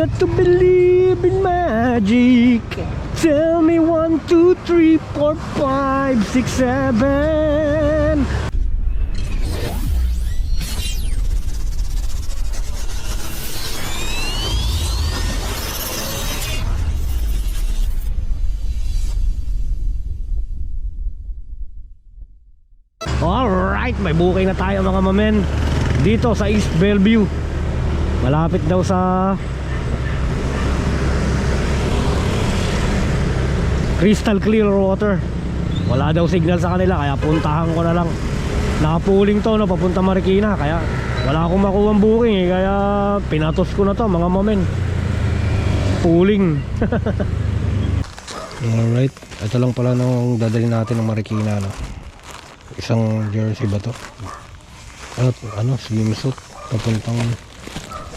got to believe in magic. Tell me one, two, three, four, five, six, seven. Alright, may booking na tayo mga mamen Dito sa East Bellevue Malapit daw sa Crystal clear water Wala daw signal sa kanila Kaya puntahan ko na lang Nakapuling to no, papunta Marikina Kaya wala akong makuha booking eh, Kaya pinatos ko na to mga mamen Pooling Alright, ito lang pala nung dadalhin natin ng Marikina no? Isang jersey ba to? At ano, swimsuit papuntang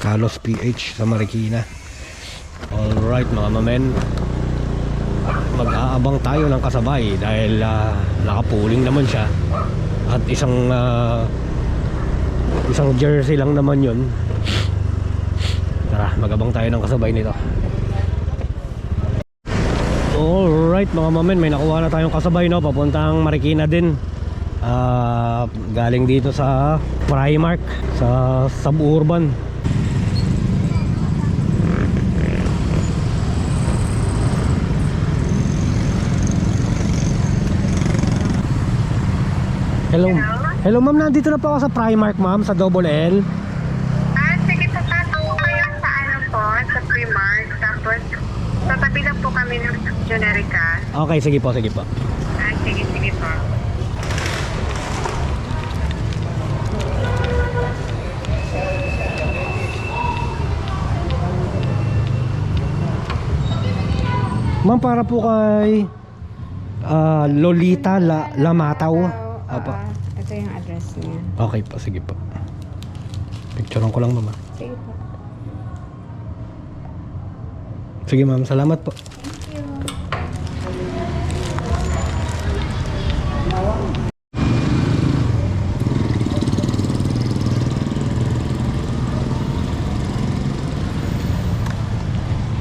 Carlos PH sa Marikina. Alright mga mamen. Mag-aabang tayo ng kasabay dahil ah, nakapuling naman siya. At isang ah, isang jersey lang naman yun. Tara, magabang tayo ng kasabay nito. Alright mga mamen, may nakuha na tayong kasabay no, papuntang Marikina din. Ah, galing dito sa Primark sa suburban. Hello. Hello ma'am, nandito na po ako sa Primark ma'am, sa Double L. Ah, sige po, pasok po kayo sa ano po, sa Primark. Tapos, tatabi lang po kami ng Generica. Okay, sige po, sige po. Ah, sige, sige po. Ma'am, para po kay ah, Lolita La Lamataw. Apa. Ah, ito yung address niya. Okay po, sige po. Picturean ko lang ma'am. ah. Sige po. Sige ma'am, salamat po.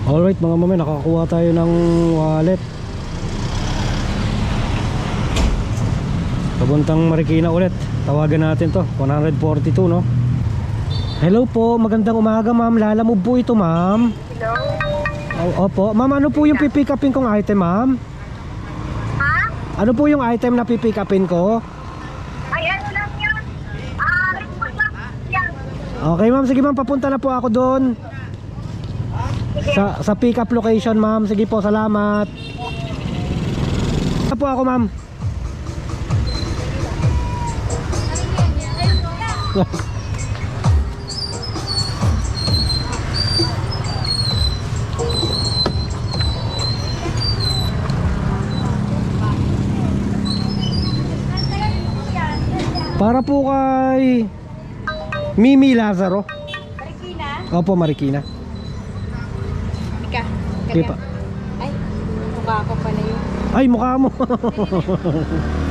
Alright mga mami, nakakuha tayo ng wallet. Papuntang Marikina ulit. Tawagan natin to, 142 no. Hello po, magandang umaga ma'am. Lalamove po ito ma'am. Hello? O- Opo, ma'am ano po yung pipick upin kong item ma'am? Ha? Ano po yung item na pipick upin ko? Ay, ano lang yun? Ah, report lang yan. Okay ma'am, sige ma'am, papunta na po ako doon. Sa, sa pick up location ma'am, sige po, salamat. Ano po ako ma'am? Para po kay Mimi Lazaro. Marikina? Opo, Marikina. Ika. Sige pa. Ay, mukha ko pala yun. Ay, mukha mo.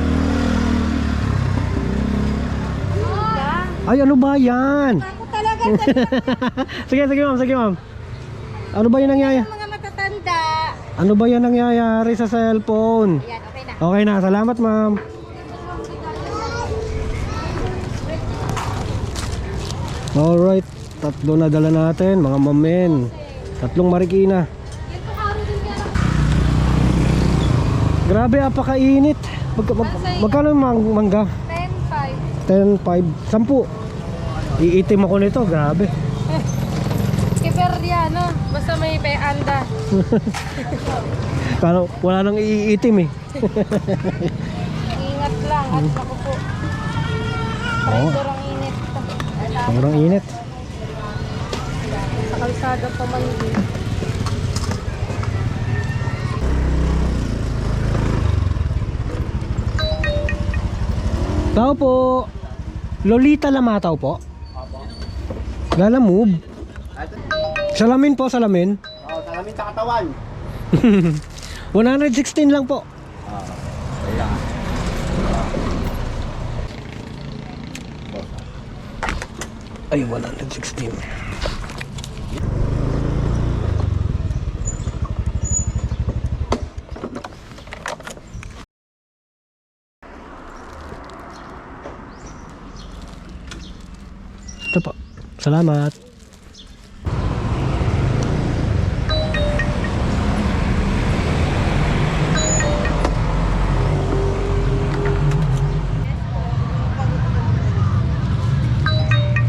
Ay, ano ba yan? Ako talaga sige, sige ma'am, sige ma'am. Ano ba yung nangyayari? mga matatanda. Ano ba yan nangyayari sa cellphone? Ayan, okay na. Okay na, salamat ma'am. Alright, tatlo na dala natin, mga mamen. Tatlong marikina. Grabe, apakainit. Mag, mag, magkano yung mang, mangga? 10-5. 10, 5, 10. Iitim ako nito, grabe. Skipper yan, no? Basta may anda. Kano, wala nang iitim eh. Ingat lang at naku po. Oo. Sobrang init. Sobrang init. Sa kalsada pa man din. Tao po. Lolita Lamataw po. Lala move. Salamin po, salamin. Oh, salamin sa katawan. 116 lang po. Ay, 116. Ito po. Salamat.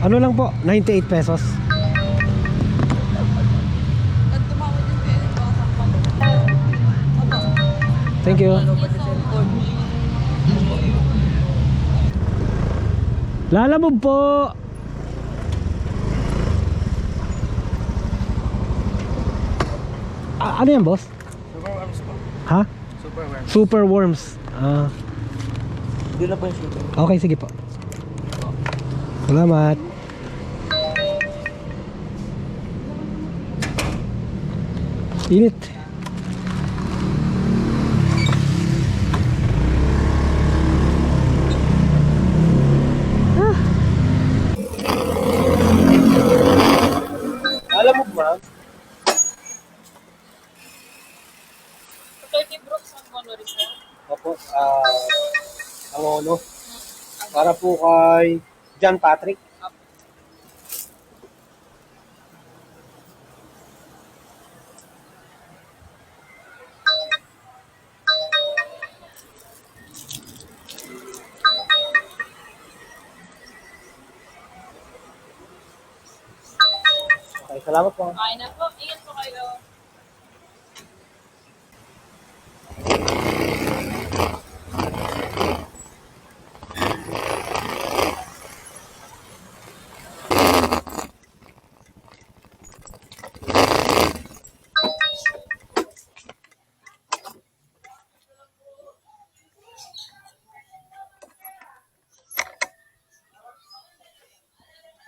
Ano lang po? 98 pesos. Thank you. Lalamove po. Ah, ano yan, boss? Super worms po. Ha? Super worms. Super worms. Ah, Doon na po yung super. okay, sige po. Salamat. Init. Alam mo ba? Opo, ah, ang ono. Para po kay John Patrick. Okay, salamat po. Kain na po. Ingat po kayo.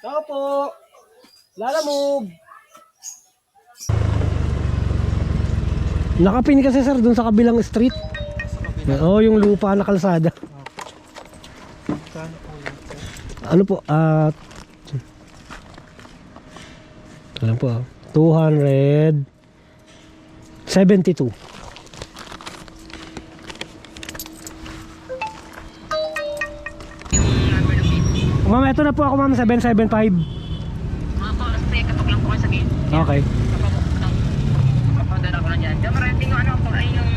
Ciao po! Lalamove! Nakapin kasi sir dun sa kabilang street. Oo, yung lupa na kalsada. Ano po? Ah, ano po? ah, 272. Ma'am, ito na po ako ma'am, 775. Mga po, alas 3 kapag lang po kayo sabihin. Okay. Papadala ko na dyan. Diyan maraming yung ano ay yung.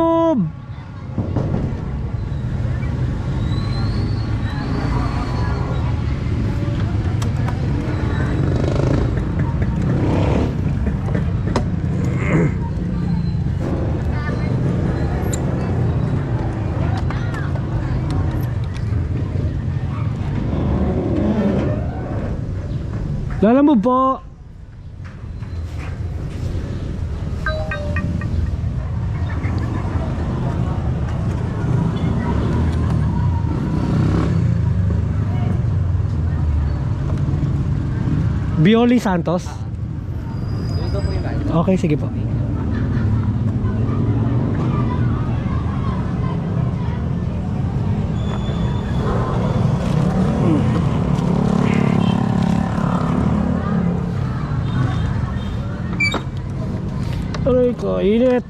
Oh, Lala move po! Bioli Santos? Okay, sige po. Ko, init.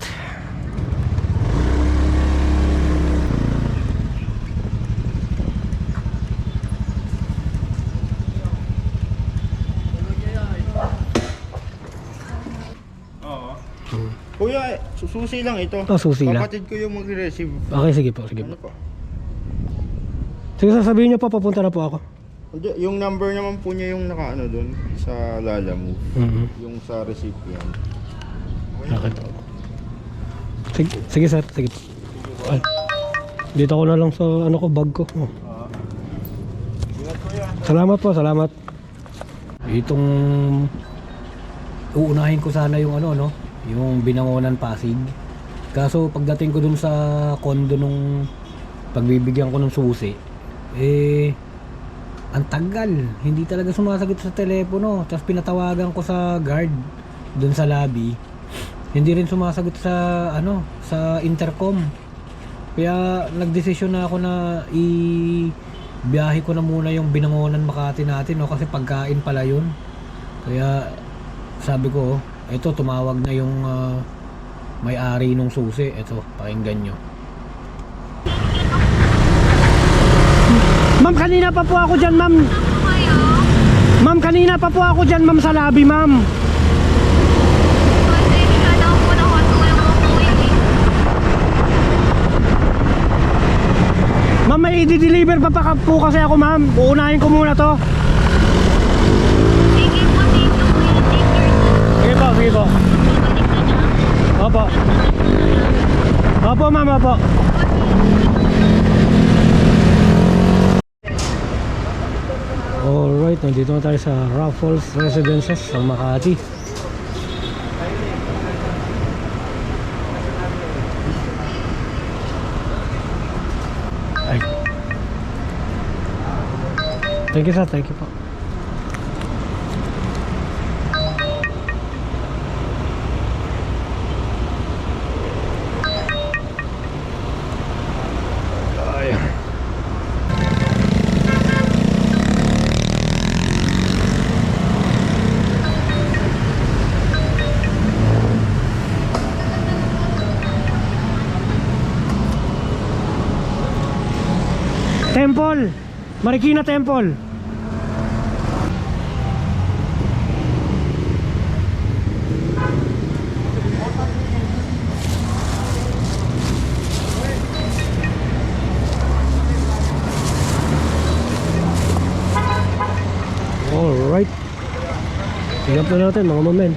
Kuya, sususi lang ito. Oh, susi lang. Kapatid ko yung magre-receive. Okay, sige po, sige Ano po. po? Sige, sasabihin niyo po, papunta na po ako. Hindi, Yung number naman po niya yung nakaano doon sa Lala Move. Mhm. Yung sa recipient. Po. Sige, sige sir, sige. Ay, dito ko na lang sa ano ko, bag ko. Oh. Salamat po, salamat. Itong uunahin ko sana yung ano no, yung binangonan Pasig. Kaso pagdating ko dun sa kondo nung pagbibigyan ko ng susi, eh ang tagal, hindi talaga sumasagot sa telepono. Tapos pinatawagan ko sa guard dun sa lobby. Hindi rin sumasagot sa ano, sa intercom. Kaya nagdesisyon na ako na i biyahe ko na muna yung binangonan Makati natin no kasi pagkain pala yun. Kaya sabi ko, ito tumawag na yung ah, may-ari nung susi. Ito, pakinggan nyo. kanina pa po ako dyan, ma'am. Ma'am, kanina pa po ako dyan, ma'am, sa lobby, ma'am. Ma'am, may i-deliver pa pa po kasi ako, ma'am. Uunahin ko muna to. Sige po, sige po. Opo. Opo, ma'am, opo. Alright, nandito na tayo sa Raffles Residences sa Makati. Thank you sir, thank you po. Temple. Marikina Temple. Alright. Tingnan po natin mga mamen.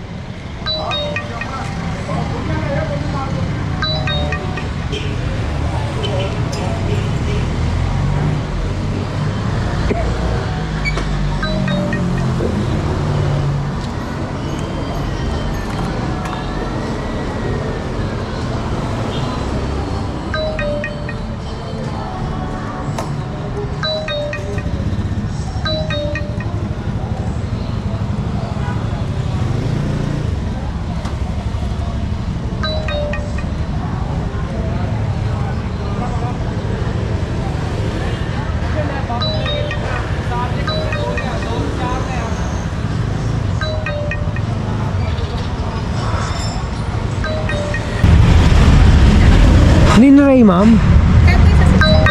Ninray ma'am.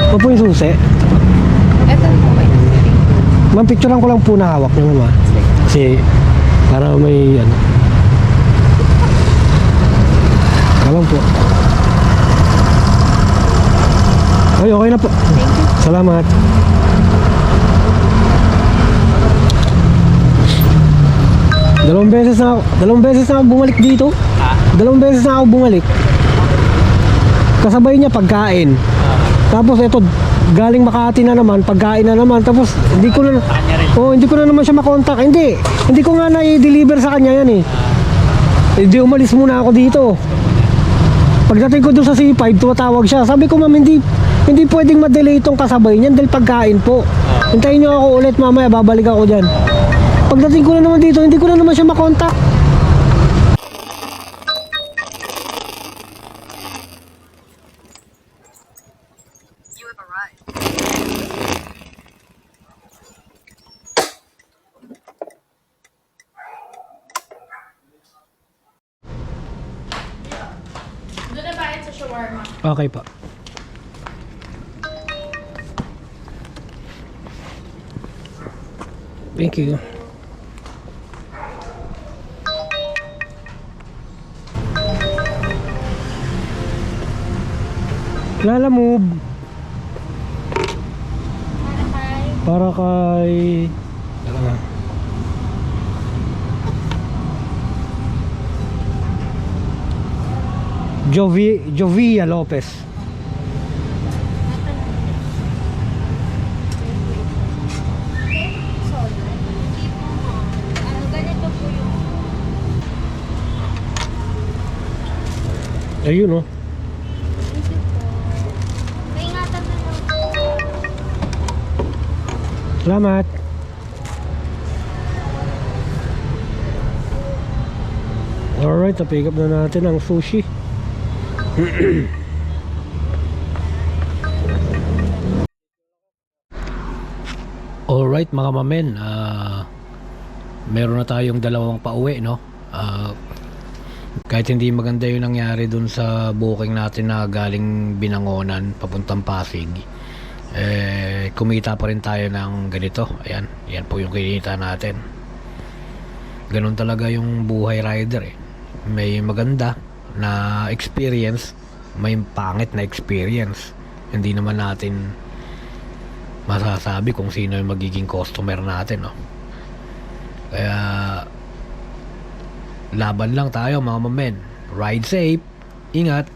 Ito po yung susi. Ito po kayo. Ma'am, picturean ko lang po na hawak niyo ma'am. Kasi para may ano. Kalang po. Ay, okay na po. Salamat. Dalawang beses na ako, dalawang beses na ako bumalik dito. Dalawang beses na ako bumalik. Kasabay niya pagkain. Tapos ito, galing Makati na naman, pagkain na naman. Tapos hindi ko na Oh, hindi ko na naman siya makontak. Hindi. Hindi ko nga na-deliver sa kanya yan eh. Hindi umalis muna ako dito. Pagdating ko doon sa C5, tumatawag siya. Sabi ko, ma'am, hindi hindi pwedeng ma-delay itong kasabay niyan dahil pagkain po. Hintayin niyo ako ulit mamaya, babalik ako diyan. Pagdating ko na naman dito, hindi ko na naman siya makontak. Doon sa shawarma. Okay pa. Thank you. Lala move. Para kay Tara nga. Jovi Jovia Lopez. Ayun oh. Salamat. Alright, na-pick up na natin ang sushi. Alright mga mamen, ah meron na tayong dalawang pauwi no. Ah, kahit hindi maganda yung nangyari dun sa booking natin na galing Binangonan papuntang Pasig. eh kumita pa rin tayo ng ganito ayan yan po yung kinita natin ganun talaga yung buhay rider eh may maganda na experience may pangit na experience. Hindi naman natin masasabi kung sino yung magiging customer natin no? Kaya laban lang tayo mga mamen. Ride safe. Ingat